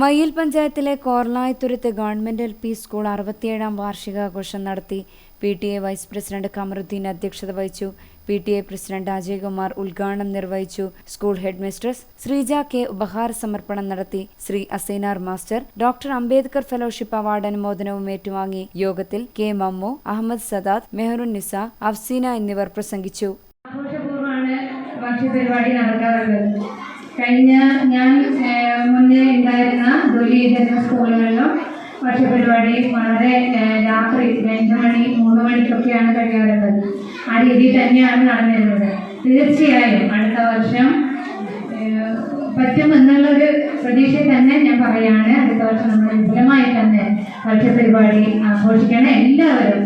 മയ്യിൽ പഞ്ചായത്തിലെ Korlayathuruth government L P school അറുപത്തിയേഴാം വാർഷികാഘോഷം നടത്തി. P T A vice president Kamaruddeen അധ്യക്ഷത വഹിച്ചു. P T A president Ajaykumar ഉദ്ഘാടനം നിർവഹിച്ചു. School head mistress Sreeja K ഉപഹാര സമർപ്പണം നടത്തി. Shri Asainar master doctor Ambedkar fellowship award അനുമോദനവും ഏറ്റുവാങ്ങി. യോഗത്തിൽ കെ മമ്മു അഹമ്മദ് സദാദ് മെഹറുൻ നിസ അഫ്സീന എന്നിവർ പ്രസംഗിച്ചു. ആഘോഷപൂർവമാണ് ഭക്ഷ്യ പരിപാടി നടക്കാറുള്ളത്. കഴിഞ്ഞ ഞാൻ ജോലി ചെയ്തിരുന്ന സ്കൂളുകളിലും ഭക്ഷ്യ പരിപാടി വളരെ രാത്രി രണ്ട് മണി മൂന്ന് മണിക്കൊക്കെയാണ് കഴിയാറുള്ളത്. ആ രീതിയിൽ തന്നെയാണ് നടന്നിരുന്നത്. തീർച്ചയായും അടുത്ത വർഷം പറ്റുമെന്നുള്ളൊരു പ്രതീക്ഷ തന്നെ ഞാൻ പറയാണ് അടുത്ത വർഷം നമ്മൾ വിപുലമായി തന്നെ ഭക്ഷ്യ പരിപാടി ആഘോഷിക്കണം. എല്ലാവരും